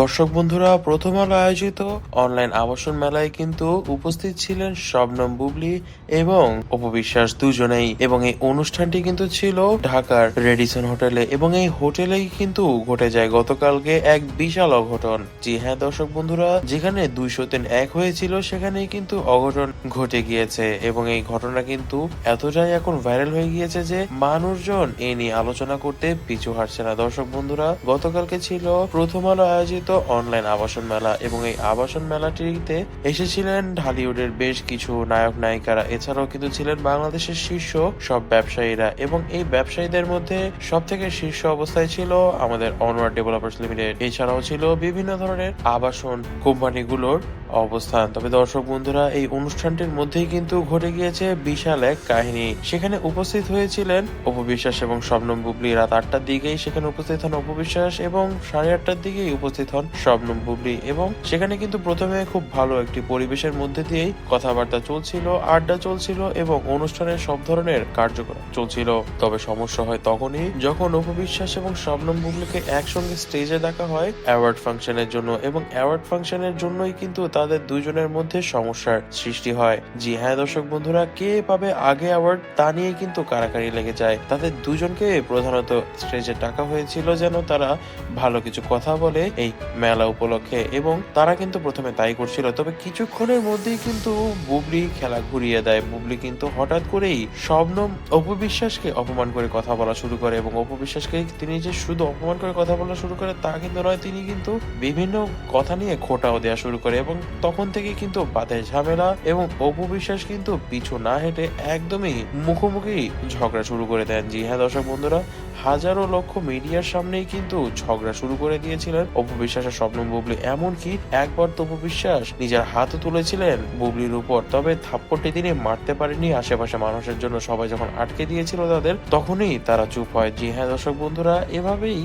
দর্শক বন্ধুরা, প্রথম আলো আয়োজিত অনলাইন আবাসন মেলায় কিন্তু উপস্থিত ছিলেন শবনম বুবলি এবং অপবিশ্বাস দুজনেই। এবং এই অনুষ্ঠানটি কিন্তু ছিল ঢাকার রেডিসন হোটেলে এবং এই হোটেলেই কিন্তু ঘটে যায় গতকালকে এক বিশাল অঘটন। জি হ্যাঁ দর্শক বন্ধুরা, যেখানে দুইশো তিন এক হয়েছিল, সেখানেই কিন্তু অঘটন ঘটে গিয়েছে এবং এই ঘটনা কিন্তু এতটাই এখন ভাইরাল হয়ে গিয়েছে যে মানুষজন এ নিয়ে আলোচনা করতে পিছু হাঁটছে না। দর্শক বন্ধুরা, গতকালকে ছিল প্রথম আলো আয়োজিত অনলাইন আবাসন মেলা এবং এই আবাসন মেলাটিতে এসেছিলেন ঢালিউডের বেশ কিছু নায়ক নায়িকারা। এছাড়াও কিন্তু ছিলেন বাংলাদেশের শীর্ষ সব ব্যবসায়ীরা এবং এই ব্যবসায়ীদের মধ্যে সব থেকে শীর্ষ অবস্থায় ছিল আমাদের অনওয়ার্ড ডেভেলপার্স লিমিটেড। এছাড়াও ছিল বিভিন্ন ধরনের আবাসন কোম্পানিগুলোর অবস্থান। তবে দর্শক বন্ধুরা, এই অনুষ্ঠানটির মধ্যেই কিন্তু ঘটে গিয়েছে বিশাল এক কাহিনী। সেখানে উপস্থিত হয়েছিলেন অপবিশ্বাস এবং শবনম বুবলি। রাত আটটার দিকেই সেখানে উপস্থিত হন অপবিশ্বাস এবং সাড়ে আটটার দিকেই উপস্থিত হন শবনম বুবলি এবং সেখানে কিন্তু প্রথমে খুব ভালো একটি পরিবেশের মধ্যে দিয়েই কথাবার্তা চলছিল, আড্ডা চলছিল এবং অনুষ্ঠানের সব ধরনের কার্যক্রম চলছিল। তবে সমস্যা হয় তখনই যখন অপবিশ্বাস এবং শবনম বুবলিকে একসঙ্গে স্টেজে দেখা হয় অ্যাওয়ার্ড ফাংশনের জন্য এবং অ্যাওয়ার্ড ফাংশনের জন্যই কিন্তু তাদের দুজনের মধ্যে সমস্যার সৃষ্টি হয়। জি হ্যাঁ দর্শক বন্ধুরা, কে পাবে আগে অ্যাওয়ার্ড তা নিয়ে কিন্তু কারাকারি লেগে যায়। তাদের দুজনকে প্রধানত স্টেজে ডাকা হয়েছিল যেন তারা ভালো কিছু কথা বলে এই মেলা উপলক্ষে এবং তারা কিন্তু প্রথমে তাই করছিল। তবে কিছুক্ষণের মধ্যেই কিন্তু বুবলি খেলা ঘুরিয়ে দেয়। বুবলি কিন্তু হঠাৎ করেই শবনম অপবিশ্বাসকে অপমান করে কথা বলা শুরু করে এবং অপবিশ্বাসকে তিনি যে শুধু অপমান করে কথা বলা শুরু করে তা কিন্তু নয়, তিনি কিন্তু বিভিন্ন কথা নিয়ে খোটাও দেওয়া শুরু করে এবং তখন থেকে কিন্তু বাদের ঝামেলা এবং অপবিশ্বাস কিন্তু পিছু না হেঁটে একদমই মুখোমুখি ঝগড়া শুরু করে দেন। জি হ্যাঁ দর্শক বন্ধুরা, হাজারো লক্ষ মিডিয়ার সামনেই কিন্তু ঝগড়া শুরু করে দিয়েছিলেন অপবিশ্বাসের স্বপ্ন বুবলি। এমনকি একবার তো অপবিশ্বাস নিজের হাতও তুলেছিলেন বুবলির উপর, তবে থাপ্পড়টি তিনি মারতে পারেনি আশেপাশে মানুষের জন্য। সবাই যখন আটকে দিয়েছিল তাদের, তখনই তারা চুপ হয়। জি হ্যাঁ দর্শক বন্ধুরা, এভাবেই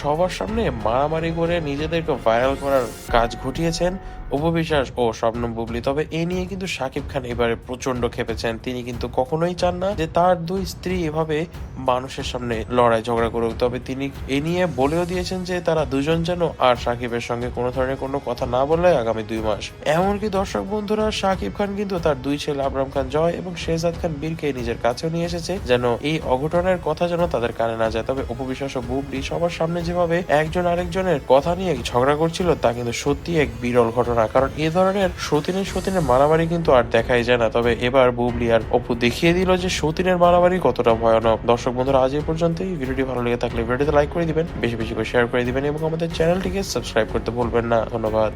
সবার সামনে মারামারি করে নিজেদেরকে ভাইরাল করার কাজ ঘটিয়েছেন উপবিশ্বাস ও স্বপ্ন বুবলি। তবে এ নিয়ে কিন্তু সাকিব খান এবারে প্রচণ্ড খেপেছেন। তিনি কিন্তু কখনোই চান না যে তার দুই স্ত্রী এভাবে মানুষের সামনে লড়াই ঝগড়া করুক। তবে তিনি এ নিয়ে বলেও দিয়েছেন যে তারা দুজন যেন আর সাকিবের সঙ্গে কোনো ধরনের কোনো কথা না বলে আগামী দুই মাস। এমনকি দর্শক বন্ধুরা সাকিব খান কিন্তু তার দুই ছেলে আবরাম খান জয় এবং শেহজাদ খান বীরকে নিজের কাছেও নিয়ে এসেছে যেন এই অঘটনের কথা যেন তাদের কানে না যায়। তবে উপবিশ্বাস ও বুবলি সবার সামনে যেভাবে একজন আরেকজনের কথা নিয়ে ঝগড়া করছিল, তা কিন্তু সত্যি এক বিরল ঘটনা। কারণ এ ধরনের সতীনের সতীনের মারামারি কিন্তু আর দেখাই যায় না। তবে এবার বুবলি আর অপু দেখিয়ে দিল যে সতীনের মারামারি কতটা ভয়ানক। দর্শক বন্ধুরা, আজ এই পর্যন্তই। ভিডিওটি ভালো লেগে থাকলে ভিডিওতে লাইক করে দিবেন, বেশি বেশি করে শেয়ার করে দিবেন এবং আমাদের চ্যানেলটিকে সাবস্ক্রাইব করতে ভুলবেন না। ধন্যবাদ।